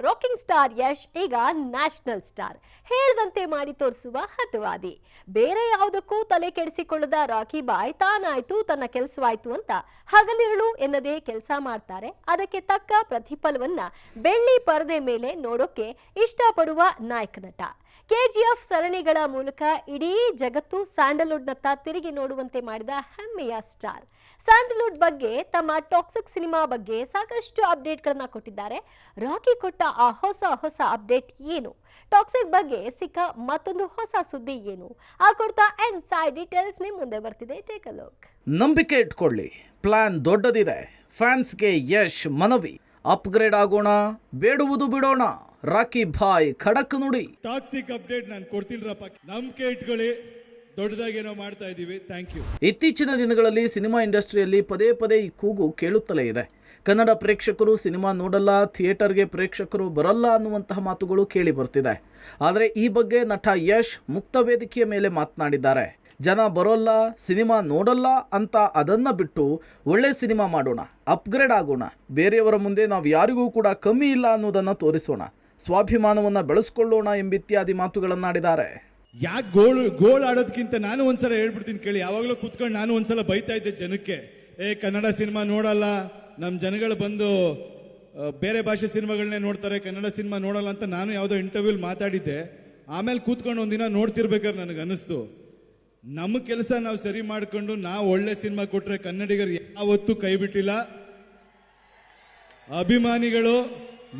Rocking star Yash ಈಗ national star ಹೇಳ್ದಂತೆ ಮಾಡಿ ತೋರಿಸುವ ಹತವಾದಿ. ಬೇರೆ ಯಾವುದಕ್ಕೂ ತಲೆ ಕೆಡಿಸಿಕೊಳ್ಳದ ರಾಕಿ ಬಾಯ್ ತಾನಾಯ್ತು, ತನ್ನ ಕೆಲಸವಾಯ್ತು ಅಂತ ಹಗಲಿರುಳು ಎನ್ನದೇ ಕೆಲಸ ಮಾಡ್ತಾರೆ. ಅದಕ್ಕೆ ತಕ್ಕ ಪ್ರತಿಫಲವನ್ನ ಬೆಳ್ಳಿ ಪರದೆ ಮೇಲೆ ನೋಡೋಕೆ ಇಷ್ಟಪಡುವ ನಾಯಕ ನಟ. ಕೆಜಿಎಫ್ ಸರಣಿಗಳ ಮೂಲಕ ಇಡೀ ಜಗತ್ತು ಸ್ಯಾಂಡಲ್ವುಡ್ನತ್ತ ತಿರುಗಿ ನೋಡುವಂತೆ ಮಾಡಿದ ಹೆಮ್ಮೆಯ ಸ್ಟಾರ್. ಸ್ಯಾಂಡಲ್ವುಡ್ ಬಗ್ಗೆ ತಮ್ಮ ಟಾಕ್ಸಿಕ್ ಸಿನಿಮಾ ಬಗ್ಗೆ ಸಾಕಷ್ಟು ಅಪ್ಡೇಟ್ಗಳನ್ನು ಕೊಟ್ಟಿದ್ದಾರೆ. ರಾಕಿ ಕೊಟ್ಟ ಆ ಹೊಸ ಹೊಸ ಅಪ್ಡೇಟ್ ಏನು? ಟಾಕ್ಸಿಕ್ ಬಗ್ಗೆ ಸಿಕ್ಕ ಮತ್ತೊಂದು ಹೊಸ ಸುದ್ದಿ ಏನು? ಆ ಕೊಡ್ತಾ ಎನ್ ಸೈಡ್ ಡೀಟೇಲ್ಸ್ ನಿಮ್ಮ ಮುಂದೆ ಬರ್ತಿದೆ. ಟೇಕ್ ಅ ಲುಕ್ ನಂಬಿಕೆ ಇಟ್ಕೊಳ್ಳಿ. ಪ್ಲಾನ್ ದೊಡ್ಡದಿದೆ. ಫ್ಯಾನ್ಸ್ಗೆ ಯಶ್ ಮನವಿ. ಅಪ್ಗ್ರೇಡ್ ಆಗೋಣ. ಬೇಡುವುದು ಬಿಡೋಣ. ರಾಕಿ ಭಾಯ್ ಖಡಕ್ ನುಡಿ. ಟಾಕ್ಸಿಕ್ ಅಪ್ಡೇಟ್ ನಾನು ಕೊಡ್ತಿಲ್ರಪ್ಪ. ನಂಬಿಕೆ ಇಟ್ಕೊಳ್ಳಿ ದೊಡ್ಡದಾಗೇನೋ ಮಾಡ್ತಾ ಇದೀವಿ. ಥ್ಯಾಂಕ್ ಯು ಇತ್ತೀಚಿನ ದಿನಗಳಲ್ಲಿ ಸಿನಿಮಾ ಇಂಡಸ್ಟ್ರಿಯಲ್ಲಿ ಪದೇ ಪದೇ ಈ ಕೂಗು ಕೇಳುತ್ತಲೇ ಇದೆ. ಕನ್ನಡ ಪ್ರೇಕ್ಷಕರು ಸಿನಿಮಾ ನೋಡಲ್ಲ ಥಿಯೇಟರ್ಗೆ ಪ್ರೇಕ್ಷಕರು ಬರಲ್ಲ ಅನ್ನುವಂತಹ ಮಾತುಗಳು ಕೇಳಿ ಬರ್ತಿದೆ. ಆದರೆ ಈ ಬಗ್ಗೆ ನಟ ಯಶ್ ಮುಕ್ತ ವೇದಿಕೆಯ ಮೇಲೆ ಮಾತನಾಡಿದ್ದಾರೆ. ಜನ ಬರೋಲ್ಲ ಸಿನಿಮಾ ನೋಡಲ್ಲ ಅಂತ ಅದನ್ನ ಬಿಟ್ಟು ಒಳ್ಳೆ ಸಿನಿಮಾ ಮಾಡೋಣ ಅಪ್ಗ್ರೇಡ್ ಆಗೋಣ. ಬೇರೆಯವರ ಮುಂದೆ ನಾವು ಯಾರಿಗೂ ಕೂಡ ಕಮ್ಮಿ ಇಲ್ಲ ಅನ್ನೋದನ್ನು ತೋರಿಸೋಣ. ಸ್ವಾಭಿಮಾನವನ್ನು ಬೆಳೆಸ್ಕೊಳ್ಳೋಣ ಎಂಬಿತ್ಯಾದಿ ಮಾತುಗಳನ್ನಾಡಿದ್ದಾರೆ. ಯಾಕೆ ಗೋಲ್ ಗೋಲ್ ಆಡೋದಕ್ಕಿಂತ ನಾನು ಒಂದ್ಸಲ ಹೇಳ್ಬಿಡ್ತೀನಿ ಕೇಳಿ. ಯಾವಾಗಲೂ ಕುತ್ಕೊಂಡು ನಾನು ಒಂದ್ಸಲ ಬೈತಾ ಇದ್ದೆ ಜನಕ್ಕೆ. ಏ, ಕನ್ನಡ ಸಿನಿಮಾ ನೋಡಲ್ಲ. ನಮ್ಮ ಜನಗಳು ಬಂದು ಬೇರೆ ಭಾಷೆ ಸಿನಿಮಾಗಳನ್ನೇ ನೋಡ್ತಾರೆ, ಕನ್ನಡ ಸಿನಿಮಾ ನೋಡಲ್ಲ ಅಂತ ನಾನು ಯಾವುದೋ ಇಂಟರ್ವ್ಯೂಲ್ ಮಾತಾಡಿದ್ದೆ. ಆಮೇಲೆ ಕೂತ್ಕೊಂಡು ಒಂದಿನ ನೋಡ್ತಿರ್ಬೇಕಾದ್ರೆ ನನಗೆ ಅನಿಸ್ತು. ನಮ್ಮ ಕೆಲಸ ನಾವು ಸರಿ ಮಾಡಿಕೊಂಡು, ನಾವು ಒಳ್ಳೆ ಸಿನಿಮಾ ಕೊಟ್ಟರೆ ಕನ್ನಡಿಗರು ಯಾವತ್ತೂ ಕೈ ಬಿಟ್ಟಿಲ್ಲ. ಅಭಿಮಾನಿಗಳು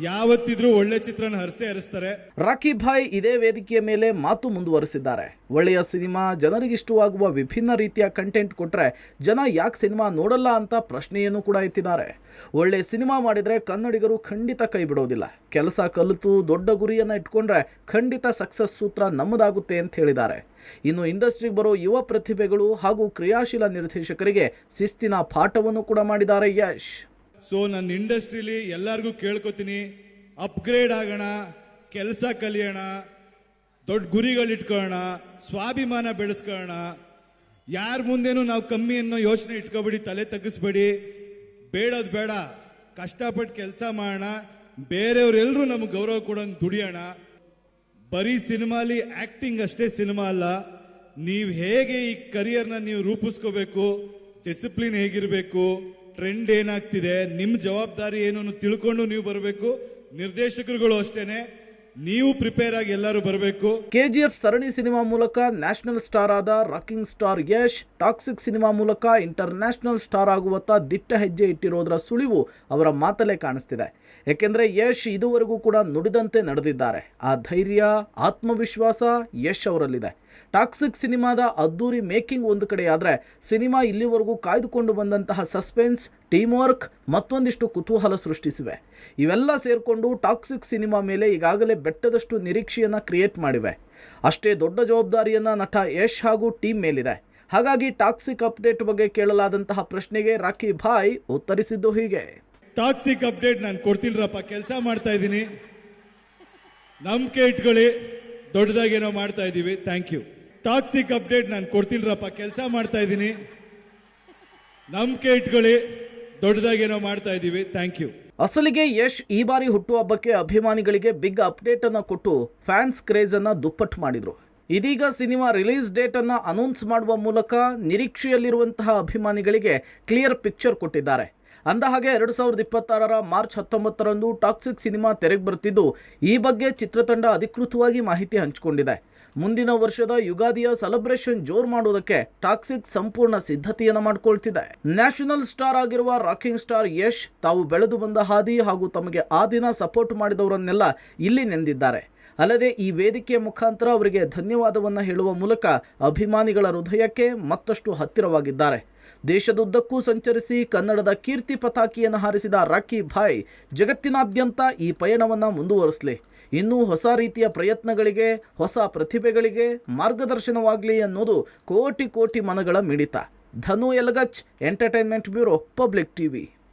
ಯಾವತ್ತಿದ್ರೂ ಒಳ್ಳೆ ಚಿತ್ರನ ಹರಿಸೇ ಹರಿಸ್ತಾರೆ. ರಾಕಿ ಭಾಯ್ ಇದೇ ವೇದಿಕೆಯ ಮೇಲೆ ಮಾತು ಮುಂದುವರೆಸಿದ್ದಾರೆ. ಒಳ್ಳೆಯ ಸಿನಿಮಾ ಜನರಿಗೆ ಇಷ್ಟವಾಗುವ ವಿಭಿನ್ನ ರೀತಿಯ ಕಂಟೆಂಟ್ ಕೊಟ್ಟರೆ ಜನ ಯಾಕೆ ಸಿನಿಮಾ ನೋಡಲ್ಲ ಅಂತ ಪ್ರಶ್ನೆಯನ್ನು ಕೂಡ ಎತ್ತಿದ್ದಾರೆ. ಒಳ್ಳೆ ಸಿನಿಮಾ ಮಾಡಿದರೆ ಕನ್ನಡಿಗರು ಖಂಡಿತ ಕೈ ಬಿಡೋದಿಲ್ಲ. ಕೆಲಸ ಕಲಿತು ದೊಡ್ಡ ಗುರಿಯನ್ನು ಇಟ್ಕೊಂಡ್ರೆ ಖಂಡಿತ ಸಕ್ಸಸ್ ಸೂತ್ರ ನಮ್ಮದಾಗುತ್ತೆ ಅಂತ ಹೇಳಿದ್ದಾರೆ. ಇನ್ನು ಇಂಡಸ್ಟ್ರಿಗೆ ಬರೋ ಯುವ ಪ್ರತಿಭೆಗಳು ಹಾಗೂ ಕ್ರಿಯಾಶೀಲ ನಿರ್ದೇಶಕರಿಗೆ ಶಿಸ್ತಿನ ಪಾಠವನ್ನು ಕೂಡ ಮಾಡಿದ್ದಾರೆ ಯಶ್. ಸೊ ನನ್ನ ಇಂಡಸ್ಟ್ರಿಲಿ ಎಲ್ಲರಿಗೂ ಕೇಳ್ಕೊತೀನಿ. ಅಪ್ಗ್ರೇಡ್ ಆಗೋಣ, ಕೆಲಸ ಕಲಿಯೋಣ, ದೊಡ್ಡ ಗುರಿಗಳು ಇಟ್ಕೊಳ್ಳೋಣ ಸ್ವಾಭಿಮಾನ ಬೆಳೆಸ್ಕೊಳ್ಳೋಣ ಯಾರ ಮುಂದೇನೂ ನಾವು ಕಮ್ಮಿ ಅನ್ನೋ ಯೋಚನೆ ಇಟ್ಕೊಬೇಡಿ, ತಲೆ ತಗ್ಗಿಸ್ಬೇಡಿ ಬೇಡೋದು ಬೇಡ. ಕಷ್ಟಪಟ್ಟು ಕೆಲಸ ಮಾಡೋಣ. ಬೇರೆಯವರೆಲ್ಲರೂ ನಮ್ಗೆ ಗೌರವ ಕೊಡೋಂಗೆ ದುಡಿಯೋಣ. ಬರೀ ಸಿನಿಮಾಲಿ ಆಕ್ಟಿಂಗ್ ಅಷ್ಟೇ ಸಿನಿಮಾ ಅಲ್ಲ. ನೀವು ಹೇಗೆ ಈ ಕರಿಯರ್ನ ನೀವು ರೂಪಿಸ್ಕೋಬೇಕು ಡಿಸಿಪ್ಲಿನ್ ಹೇಗಿರಬೇಕು ಟ್ರೆಂಡ್ ಏನಾಗ್ತಿದೆ? ನಿಮ್ಮ ಜವಾಬ್ದಾರಿ ಏನು ತಿಳ್ಕೊಂಡು ನೀವು ಬರಬೇಕು. ನಿರ್ದೇಶಕರುಗಳು ಅಷ್ಟೇನೆ. ನೀವು ಪ್ರಿಪೇರ್ ಆಗಿ ಎಲ್ಲರೂ ಬರಬೇಕು. ಕೆಜಿಎಫ್ ಸರಣಿ ಸಿನಿಮಾ ಮೂಲಕ ನ್ಯಾಷನಲ್ ಸ್ಟಾರ್ ಆದ rocking star Yash, Toxic cinema ಮೂಲಕ ಇಂಟರ್ ನ್ಯಾಷನಲ್ ಸ್ಟಾರ್ ಆಗುವತ್ತ ದಿಟ್ಟ ಹೆಜ್ಜೆ ಇಟ್ಟಿರೋದರ ಸುಳಿವು ಅವರ ಮಾತಲ್ಲೇ ಕಾಣಿಸ್ತಿದೆ. ಯಾಕೆಂದ್ರೆ ಯಶ್ ಇದುವರೆಗೂ ಕೂಡ ನುಡಿದಂತೆ ನಡೆದಿದ್ದಾರೆ. ಆ ಧೈರ್ಯ, ಆತ್ಮವಿಶ್ವಾಸ ಯಶ್ ಅವರಲ್ಲಿದೆ. ಟಾಕ್ಸಿಕ್ ಸಿನಿಮಾದ ಅದ್ದೂರಿ ಮೇಕಿಂಗ್ ಒಂದು ಕಡೆಯಾದರೆ ಸಿನಿಮಾ ಇಲ್ಲಿವರೆಗೂ ಕಾಯ್ದುಕೊಂಡು ಬಂದಂತಹ ಸಸ್ಪೆನ್ಸ್ ಟೀಮ್ ವರ್ಕ್ ಮತ್ತೊಂದಿಷ್ಟು ಕುತೂಹಲ ಸೃಷ್ಟಿಸಿವೆ. ಇವೆಲ್ಲ ಸೇರಿಕೊಂಡು ಟಾಕ್ಸಿಕ್ ಸಿನಿಮಾ ಮೇಲೆ ಈಗಾಗಲೇ ಬೆಟ್ಟದಷ್ಟು ನಿರೀಕ್ಷೆಯನ್ನು ಕ್ರಿಯೇಟ್ ಮಾಡಿವೆ. ಅಷ್ಟೇ ದೊಡ್ಡ ಜವಾಬ್ದಾರಿಯನ್ನು ನಟ ಯಶ್ ಹಾಗೂ ಟೀಮ್ ಮೇಲಿದೆ. ಹಾಗಾಗಿ ಟಾಕ್ಸಿಕ್ ಅಪ್ಡೇಟ್ ಬಗ್ಗೆ ಕೇಳಲಾದಂತಹ ಪ್ರಶ್ನೆಗೆ ರಾಖಿ ಭಾಯ್ ಉತ್ತರಿಸಿದ್ದು ಹೀಗೆ. ಟಾಕ್ಸಿಕ್ ಅಪ್ಡೇಟ್ ನಾನು ಕೊಡ್ತಿಲ್ರಪ್ಪ, ಕೆಲಸ ಮಾಡ್ತಾ ಇದ್ದೀನಿ. ನಂಬಿಕೆ ಇಟ್ಕೊಳ್ಳಿ ದೊಡ್ಡದಾಗೇನೋ ಮಾಡ್ತಾ ಇದ್ದೀವಿ ಥ್ಯಾಂಕ್ ಯು ಟಾಕ್ಸಿಕ್ ಅಪ್ಡೇಟ್ ನಾನು ಕೊಡ್ತಿಲ್ರಪ್ಪ, ಕೆಲಸ ಮಾಡ್ತಾ ಇದ್ದೀನಿ. ನಂಬಿಕೆ ಇಟ್ಕೊಳ್ಳಿ ದೊಡ್ಡದಾಗೇನೋ ಮಾಡ್ತಾ ಇದ್ದೀವಿ. ಥ್ಯಾಂಕ್ ಯು ಅಸಲಿಗೆ ಯಶ್ ಈ ಬಾರಿ ಹುಟ್ಟುಹಬ್ಬಕ್ಕೆ ಅಭಿಮಾನಿಗಳಿಗೆ ಬಿಗ್ ಅಪ್ಡೇಟ್ ಅನ್ನು ಕೊಟ್ಟು ಫ್ಯಾನ್ಸ್ ಕ್ರೇಜ್ ಅನ್ನ ದುಪ್ಪಟ್ಟು ಮಾಡಿದ್ರು. ಇದೀಗ ಸಿನಿಮಾ ರಿಲೀಸ್ ಡೇಟ್ ಅನ್ನ ಅನೌನ್ಸ್ ಮಾಡುವ ಮೂಲಕ ನಿರೀಕ್ಷೆಯಲ್ಲಿರುವಂತಹ ಅಭಿಮಾನಿಗಳಿಗೆ ಕ್ಲಿಯರ್ ಪಿಕ್ಚರ್ ಕೊಟ್ಟಿದ್ದಾರೆ. ಅಂದಹಾಗೆ ಎರಡು ಸಾವಿರದ ಇಪ್ಪತ್ತಾರರ ಮಾರ್ಚ್ ಹತ್ತೊಂಬತ್ತರಂದು ಟಾಕ್ಸಿಕ್ ಸಿನಿಮಾ ತೆರೆಗೆ ಬರ್ತಿದ್ದು, ಈ ಬಗ್ಗೆ ಚಿತ್ರತಂಡ ಅಧಿಕೃತವಾಗಿ ಮಾಹಿತಿ ಹಂಚಿಕೊಂಡಿದೆ. ಮುಂದಿನ ವರ್ಷದ ಯುಗಾದಿಯ ಸೆಲೆಬ್ರೇಷನ್ ಜೋರ್ ಮಾಡುವುದಕ್ಕೆ ಟಾಕ್ಸಿಕ್ ಸಂಪೂರ್ಣ ಸಿದ್ಧತೆಯನ್ನು ಮಾಡಿಕೊಳ್ತಿದೆ. ನ್ಯಾಷನಲ್ ಸ್ಟಾರ್ ಆಗಿರುವ ರಾಕಿಂಗ್ ಸ್ಟಾರ್ ಯಶ್ ತಾವು ಬೆಳೆದು ಬಂದ ಹಾದಿ ಹಾಗೂ ತಮಗೆ ಆ ದಿನ ಸಪೋರ್ಟ್ ಮಾಡಿದವರನ್ನೆಲ್ಲ ಇಲ್ಲಿ ನೆಂದಿದ್ದಾರೆ. ಅಲ್ಲದೆ ಈ ವೇದಿಕೆಯ ಮುಖಾಂತರ ಅವರಿಗೆ ಧನ್ಯವಾದವನ್ನು ಹೇಳುವ ಮೂಲಕ ಅಭಿಮಾನಿಗಳ ಹೃದಯಕ್ಕೆ ಮತ್ತಷ್ಟು ಹತ್ತಿರವಾಗಿದ್ದಾರೆ. ದೇಶದುದ್ದಕ್ಕೂ ಸಂಚರಿಸಿ ಕನ್ನಡದ ಕೀರ್ತಿ ಪತಾಕಿಯನ್ನು ಹಾರಿಸಿದ ರಾಕಿ ಭಾಯ್ ಜಗತ್ತಿನಾದ್ಯಂತ ಈ ಪಯಣವನ್ನು ಮುಂದುವರಿಸಲಿ. ಇನ್ನೂ ಹೊಸ ರೀತಿಯ ಪ್ರಯತ್ನಗಳಿಗೆ, ಹೊಸ ಪ್ರತಿಭೆಗಳಿಗೆ ಮಾರ್ಗದರ್ಶನವಾಗಲಿ ಅನ್ನೋದು ಕೋಟಿ ಕೋಟಿ ಮನಗಳ ಮಿಡಿತ. ಧನು ಎಲಗಚ್ ಎಂಟರ್ಟೈನ್ಮೆಂಟ್ ಬ್ಯೂರೋ ಪಬ್ಲಿಕ್ ಟಿವಿ